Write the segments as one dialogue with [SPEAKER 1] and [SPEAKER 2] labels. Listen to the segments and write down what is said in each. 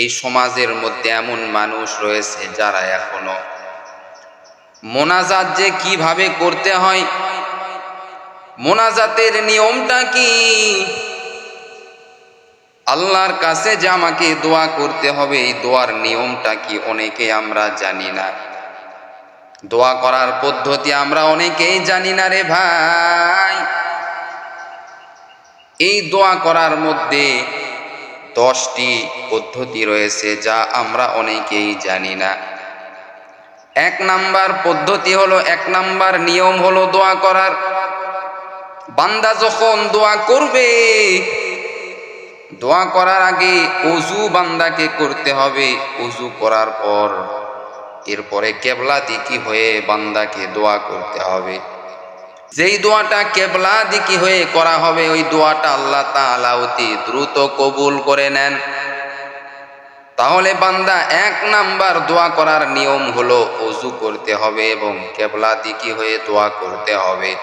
[SPEAKER 1] এই সমাজের মধ্যে এমন মানুষ রয়েছে যারা এখনও মোনাজাত যে কীভাবে করতে হয়, মোনাজাতের নিয়মটা কি? আল্লাহর কাছে যে আমাকে দোয়া করতে হবে, এই দোয়ার নিয়মটা কি অনেকে আমরা জানি না। দোয়া করার পদ্ধতি আমরা অনেকেই জানি না রে ভাই। এই দোয়া করার মধ্যে দশটি পদ্ধতি রয়েছে যা আমরা অনেকেই জানি না। এক নাম্বার পদ্ধতি হলো, এক নাম্বার নিয়ম হলো দোয়া করার। বান্দা যখন দোয়া করবে, দোয়া করার আগে অজু বান্দাকে করতে হবে। অজু করার পর এরপরে কেবলা দিকি হয়ে বান্দাকে দোয়া করতে হবে। যেই দোয়াটা কেবলা দিকি হয়ে করা হবে, ওই দোয়াটা আল্লাহ তাআলা অতি দ্রুত কবুল করে নেন। তাহলে বান্দা এক নাম্বার দোয়া করার নিয়ম হলো অজু করতে হবে এবং কেবলা দিকি হয়ে দোয়া করতে হবে।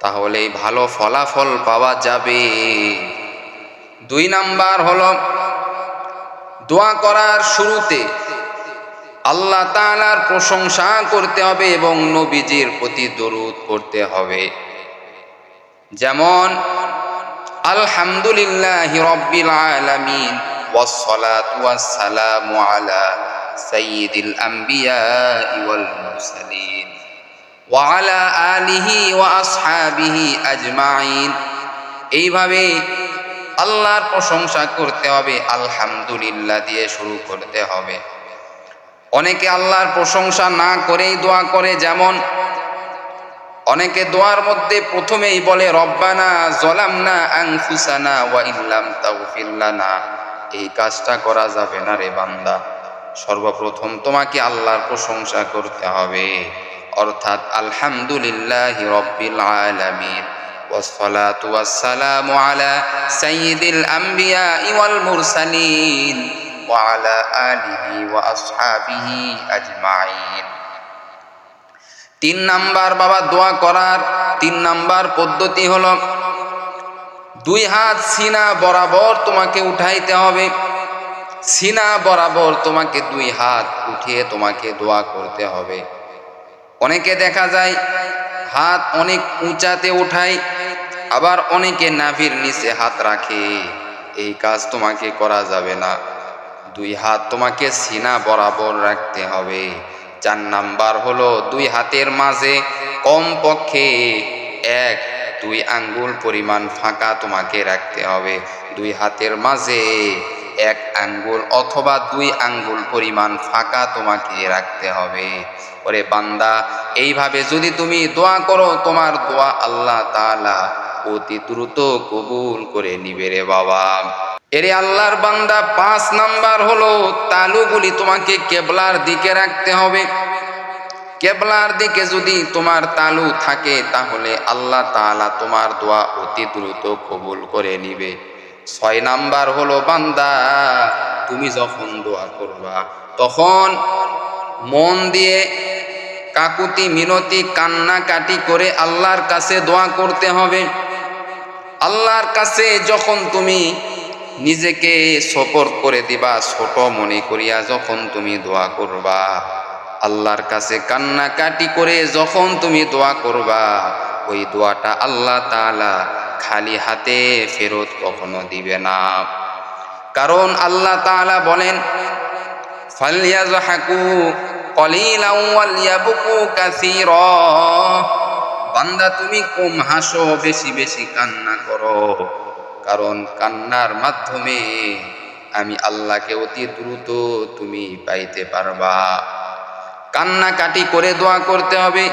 [SPEAKER 1] তাহলেই ভালো ফলাফল পাওয়া যাবে। দুই নাম্বার হলো, দোয়া করার শুরুতে আল্লাহ তাআলার প্রশংসা করতে হবে এবং নবীজির প্রতি দরুদ করতে হবে যেমন আলহামদুলিল্লাহ রব্বিল আলামিন والصلاة والسلام على سيد الأنبياء والمرسلين وعلى آله وأصحابه أجمعين এইভাবে আল্লাহর প্রশংসা করতে হবে আলহামদুলিল্লাহ দিয়ে শুরু করতে হবে অনেকে আল্লাহর প্রশংসা না করেই দোয়া করে যেমন অনেকে দোয়ার মধ্যে প্রথমেই বলে রব্বানা জলামনা আনফুসানা ওয়া ইল্লাম তাগফির লানা এই কাজটা করা যাবে না রে বান্দা সর্বপ্রথম তোমাকে আল্লাহর প্রশংসা করতে হবে অর্থাৎ আলহামদুলিল্লাহ রব্বিল আলামিন والصلاة والسلام على سيد الأنبياء والمرسلين وعلى آله وأصحابه أجمعين তিন নাম্বার বাবা দোয়া করার তিন নাম্বার পদ্ধতি হলো দুই হাত সিনা বরাবর তোমাকে উঠাইতে হবে সিনা বরাবর তোমাকে দুই হাত উঠিয়ে তোমাকে দোয়া করতে হবে অনেকে দেখা যায় হাত অনেক উঁচাতে উঠায় আবার অনেকে নাভির নিচে হাত রাখে এই কাজ তোমাকে করা যাবে না দুই হাত তোমাকে সিনা বরাবর রাখতে হবে। চার নাম্বার হলো দুই হাতের মাঝে কম পক্ষে এক, দুই আঙ্গুল পরিমাণ ফাঁকা তোমাকে রাখতে হবে। দুই হাতের মাঝে এক আঙ্গুল অথবা দুই আঙ্গুল পরিমাণ ফাঁকা তোমাকে রাখতে হবে। ওরে বান্দা, এইভাবে যদি তুমি দোয়া করো, তোমার দোয়া আল্লাহ তাআলা অতি দ্রুত কবুল করে নিবে রে বাবা। এরে আল্লাহর বান্দা, পাঁচ নাম্বার হলো তালুগুলি তোমাকে কেবলার দিকে রাখতে হবে। কেবলার দিকে যদি তোমার তালু থাকে, তাহলে আল্লাহ তালা তোমার দোয়া অতি দ্রুত কবুল করে নিবে। ছয় নাম্বার হলো, বান্দা, তুমি যখন দোয়া করবা, তখন মন দিয়ে কাকুতি, মিনতি, কান্নাকাটি করে আল্লাহর কাছে দোয়া করতে হবে। আল্লাহর কাছে যখন তুমি নিজেকে সপর করে দিবা, ছোট মনে করিয়া যখন তুমি দোয়া করবা। আল্লাহর কাছে কান্নাকাটি করে যখন তুমি দোয়া করবা, ওই দোয়াটা আল্লাহ তাআলা খালি হাতে ফেরত কখনো দিবে না। কারণ আল্লাহ তাআলা বলেন বান্দা, তুমি কম হাসো, বেশি বেশি কান্না করো। কারণ কান্নার মাধ্যমে আমি আল্লাহকে অতি দ্রুত তুমি পাইতে পারবা। কান্নাকাটি করে দোয়া করতে হবে।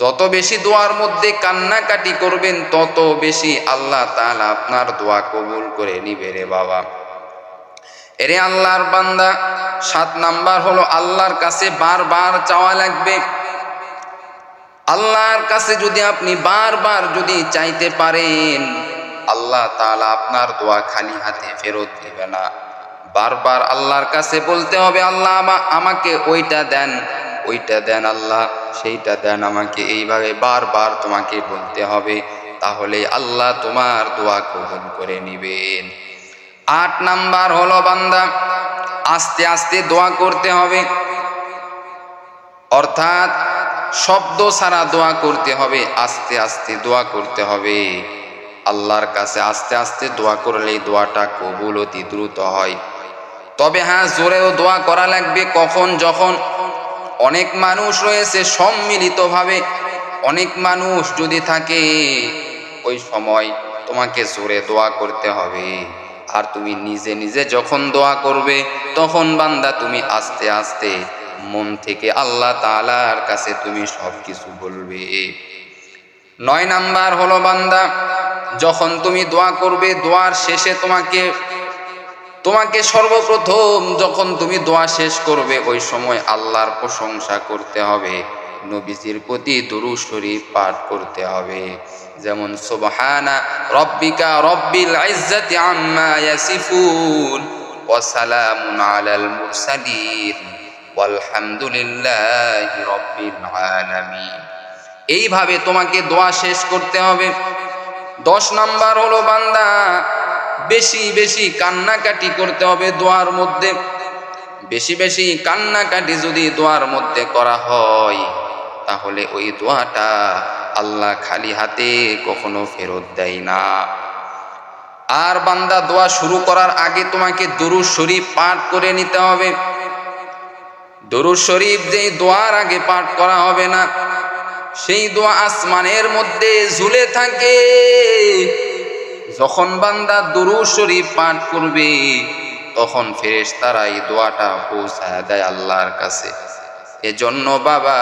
[SPEAKER 1] যত বেশি দোয়ার মধ্যে কান্নাকাটি করবেন, তত বেশি আল্লাহ তাআলা আপনার দোয়া কবুল করে নিবে রে বাবা। এরে আল্লাহর বান্দা, সাত নাম্বার হলো আল্লাহর কাছে বারবার চাওয়া লাগবে। আল্লাহর কাছে যদি আপনি বারবার যদি চাইতে পারেন আল্লাহ তাআলা আপনার দোয়া খালি হাতে ফেরত দিবে না। বারবার আল্লাহর কাছে বলতে হবে, আল্লাহ, আমা, আমাকে ওইটা দেন ওইটা দেন আল্লাহ, সেইটা দেন আমাকে। এইভাবে বারবার তোমাকে বলতে হবে, তাহলে আল্লাহ তোমার দোয়া কবুল করে নিবেন। আট নাম্বার হলো বান্দা, আস্তে আস্তে দোয়া করতে হবে। অর্থাৎ শব্দ ছাড়া দোয়া করতে হবে, আস্তে আস্তে দোয়া করতে হবে। আল্লাহর কাছে আস্তে আস্তে দোয়া করলেই দোয়াটা কবুল অতি দ্রুত হয়। তবে হ্যাঁ জোরেও দোয়া করা লাগবে কখন, যখন? অনেক মানুষ রয়েছে সম্মিলিতভাবে। অনেক মানুষ যদি থাকে, ওই সময় তোমাকে জোরে দোয়া করতে হবে। আর তুমি নিজে নিজে যখন দোয়া করবে, তখন বান্দা তুমি আস্তে আস্তে মন থেকে আল্লাহ তালার কাছে তুমি সব কিছু বলবে। নয় নাম্বার হলো বান্দা যখন তুমি দোয়া করবে, দোয়ার শেষে তোমাকে তোমাকে সর্বপ্রথম যখন তুমি দোয়া শেষ করবে, ওই সময় আল্লাহর প্রশংসা করতে হবে। নবীজির প্রতি দুরু শরীফ পাঠ করতে হবে। যেমন, সুবহানা রব্বিকা রব্বিল এইভাবে তোমাকে দোয়া শেষ করতে হবে। দশ নাম্বার হলো বান্দা, বেশি বেশি কান্নাকাটি করতে হবে দোয়ার মধ্যে। বেশি বেশি কান্নাকাটি যদি দোয়ার মধ্যে করা হয়, তাহলে ওই দোয়াটা আল্লাহ খালি হাতে কখনো ফেরত দেয় না। আর বান্দা, দোয়া শুরু করার আগে তোমাকে দরুদ শরীফ পাঠ করে নিতে হবে। দরুদ শরীফ যেই দোয়ার আগে পাঠ করা হবে না সেই দোয়া আসমানের মধ্যে ঝুলে থাকে। যখন বান্দা দরুদ শরীফ পাঠ করবে, তখন ফেরেশ তারা এই দোয়াটা পৌঁছায় দেয় আল্লাহর কাছে। এজন্য বাবা,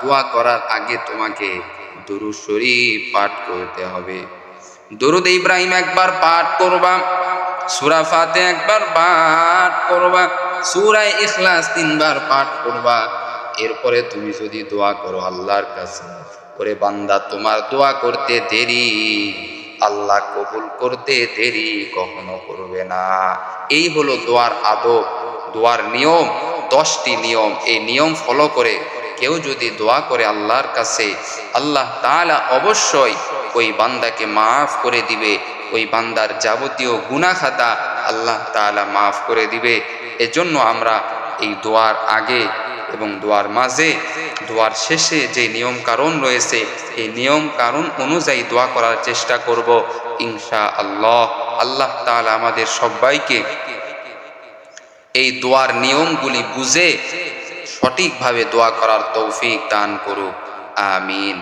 [SPEAKER 1] দোয়া করার আগে তোমাকে দুরু শরীফ পাঠ করতে হবে। দুরুদ ইব্রাহিম একবার পাঠ করবা, সুরা ফাতে একবার পাঠ করবা সুরায় ইখলাস তিনবার পাঠ করবা। এরপরে তুমি যদি দোয়া করো আল্লাহর কাছে করে বান্দা, তোমার দোয়া করতে দেরি, আল্লাহ কবুল করতে দেরি কখনো করবে না। এই হলো দোয়ার আদব। দোয়ার নিয়ম, দশটি নিয়ম। এই নিয়ম ফলো করে কেউ যদি দোয়া করে আল্লাহর কাছে, আল্লাহ তাআলা অবশ্যই ওই বান্দাকে মাফ করে দিবে। ওই বান্দার যাবতীয় গুনাহ খাতা আল্লাহ তাআলা মাফ করে দিবে। এজন্য আমরা এই দোয়ার আগে এবং দোয়ার মাঝে, দোয়ার শেষে যে নিয়ম কারণ রয়েছে, এই নিয়ম কারণ অনুযায়ী দোয়া করার চেষ্টা করব ইনশা আল্লাহ আল্লাহ তালা আমাদের সবাইকে এই দোয়ার নিয়মগুলি বুঝে সঠিকভাবে দোয়া করার তৌফিক দান করুক। আমিন।